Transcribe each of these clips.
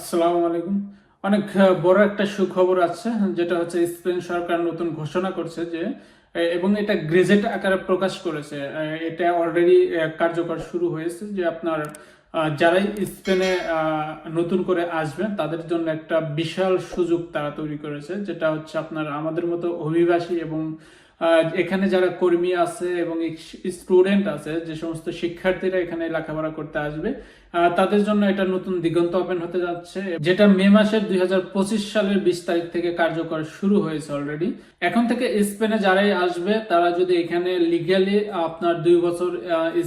আসসালামু আলাইকুম। অনেক বড় একটা সুখবর আছে, যেটা হচ্ছে স্পেন সরকার নতুন ঘোষণা করছে যে এবং এটা গ্রেজেট আকারে প্রকাশ করেছে। এটা অলরেডি কার্যকর শুরু হয়েছে যে আপনার যারাই স্পেনে নতুন করে আসবেন তাদের জন্য একটা বিশাল সুযোগ তারা তৈরি করেছে, যেটা হচ্ছে আপনার আমাদের মতো অভিবাসী এবং এখানে যারা কর্মী আছে এবং স্টুডেন্ট আছে, যে সমস্ত শিক্ষার্থীরা এখানে লেখাপড়া করতে আসবে তাদের জন্য এটা নতুন দিগন্ত ওপেন হতে যাচ্ছে। যেটা মে মাসের দুই সালের বিশ তারিখ থেকে কার্যকর শুরু হয়েছে অলরেডি এখন থেকে স্পেনে যারাই আসবে, তারা যদি এখানে লিগালি আপনার দুই বছর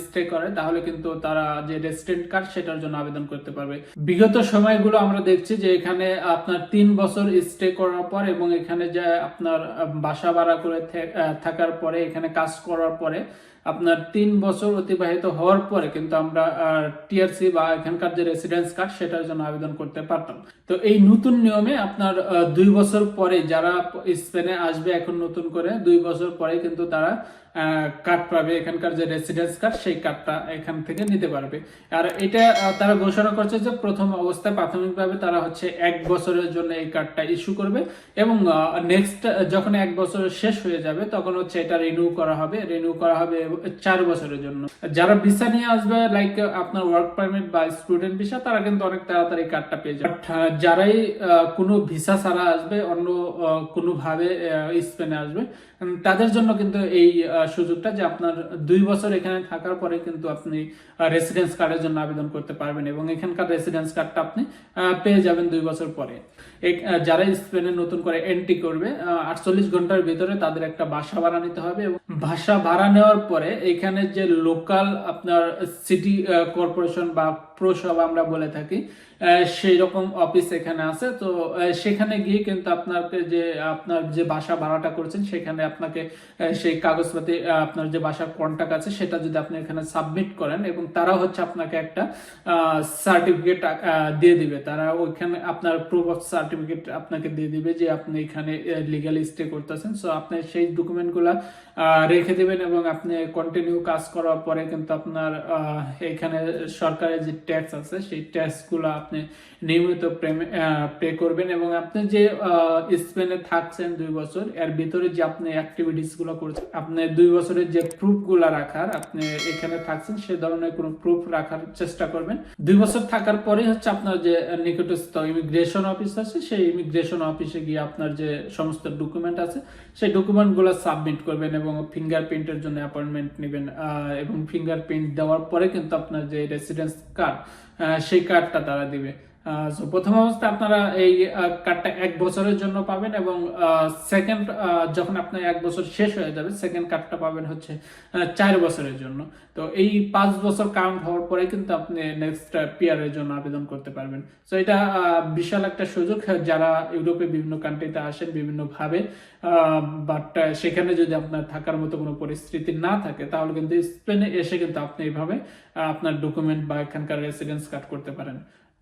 স্টে করে, তাহলে কিন্তু তারা যে রেসিডেন্ট কার্ড সেটার জন্য আবেদন করতে পারবে। বিগত সময়গুলো আমরা দেখছি যে এখানে আপনার তিন বছর স্টে করার পর এবং এখানে যে আপনার বাসা ভাড়া করে থাকার পরে, এখানে কাজ করার পরে, আপনার তিন বছর অতিবাহিত হওয়ার পরে কিন্তু আমরা টিআরসি বা এখানকার যে রেসিডেন্স কার্ড সেটার জন্য আবেদন করতে পারতাম। তো এই নতুন নিয়মে আপনার দুই বছর পরে যারা স্পেনে আসবে এখন নতুন করে, দুই বছর পরে কিন্তু তারা কার্ড পাবে, এখানকার যে রেসিডেন্স কার্ড সেই কার্ডটা এখান থেকে নিতে পারবে। আর এটা তারা ঘোষণা করছে যে প্রথম অবস্থায় প্রাথমিকভাবে তারা হচ্ছে এক বছরের জন্য এই কার্ডটা ইস্যু করবে এবং নেক্সট যখন এক বছর শেষ হয়ে যাবে, তখন হচ্ছে এটা রিনিউ করা হবে রিনিউ করা হবে চার বছরের জন্য। যারা ভিসা নিয়ে আসবে লাইক আপনার ওয়ার্ক পারমিট বা স্টুডেন্ট ভিসা তারা কিন্তু অনেক তাড়াতাড়ি কার্ডটা পেয়ে যাবে। যারাই কোনো ভিসা ছাড়া আসবে, অন্য কোনোভাবে স্পেনে আসবে তাদের জন্য কিন্তু এই সুযোগটা যে আপনার দুই বছর এখানে থাকার পরে কিন্তু আপনি রেসিডেন্স কার্ডের জন্য আবেদন করতে পারবেন এবং এখানকার রেসিডেন্স কার্ডটা আপনি পেয়ে যাবেন দুই বছর পরে। যারা স্পেনে নতুন করে এন্ট্রি করবে আটচল্লিশ ঘণ্টার ভিতরে তাদের একটা বাসা ভাড়া নিতে হবে এবং বাসা ভাড়া নেওয়ার পরে এখানে যে লোকাল আপনার সিটি কর্পোরেশন বা প্রসভা আমরা বলে থাকি সেই রকম অফিস এখানে আছে। তো সেখানে গিয়ে কিন্তু আপনাকে যে, আপনার যে বাসা ভাড়াটা করছেন, সেখানে আপনাকে সেই কাগজপাতি আহ, আপনার যে বাসার কন্টাক্ট আছে সেটা যদি আপনি এখানে সাবমিট করেন এবং তারা হচ্ছে আপনাকে একটা সার্টিফিকেট দিয়ে দিবে। তারা ওইখানে আপনার প্রুফ অফ সার্টিফিকেট আপনাকে দিয়ে দিবে যে আপনি এখানে লিগালি স্টে করতেছেন। সো আপনি সেই ডকুমেন্টগুলা রেখে দিবেন এবং আপনি কন্টিনিউ কাজ করার পরে কিন্তু আপনার এখানে সরকারের যে ট্যাক্স আছে সেই ট্যাক্সগুলো আপনি নিয়মিত পে করবেন এবং আপনি যে স্পেনে থাকছেন দুই বছর এর ভিতরে যে আপনি অ্যাক্টিভিটিসগুলো করছেন আপনি দুই বছরের যে প্রুফগুলা রাখার আপনি এখানে থাকছেন, সে ধরনের কোনো প্রুফ রাখার চেষ্টা করবেন। দুই বছর থাকার পরেই হচ্ছে আপনার যে নিকটস্থ ইমিগ্রেশন অফিস আছে, সেই ইমিগ্রেশন অফিসে গিয়ে আপনার যে সমস্ত ডকুমেন্ট আছে, সেই ডকুমেন্টগুলো সাবমিট করবেন এবং ফিঙ্গারপ্রিন্টের জন্য অ্যাপয়েন্টমেন্ট নেবেন এবং ফিঙ্গারপ্রিন্ট দেওয়ার পরে কিন্তু আপনার যে রেসিডেন্স কার্ড সেই কার্ডটা তারা দিবে। So, প্রথম অবস্থায় আপনারা এই কার্ডটা এক বছরের জন্য পাবেন এবং সেকেন্ড যখন আপনার এক বছর শেষ হয়ে যাবে সেকেন্ড কার্ডটা পাবেন হচ্ছে চার বছরের জন্য। তো এই পাঁচ বছর কাউন্ট হওয়ার পরে কিন্তু আপনি নেক্সট পিয়ারের জন্য আবেদন করতে পারবেন। তো এটা বিশাল একটা সুযোগ যারা ইউরোপে বিভিন্ন কান্ট্রিতে আসেন বিভিন্ন ভাবে বাট সেখানে যদি আপনার থাকার মতো কোনো পরিস্থিতি না থাকে, তাহলে কিন্তু স্পেনে এসে কিন্তু আপনি এইভাবে আপনার ডকুমেন্ট বা এখানকার রেসিডেন্স কার্ড করতে পারেন।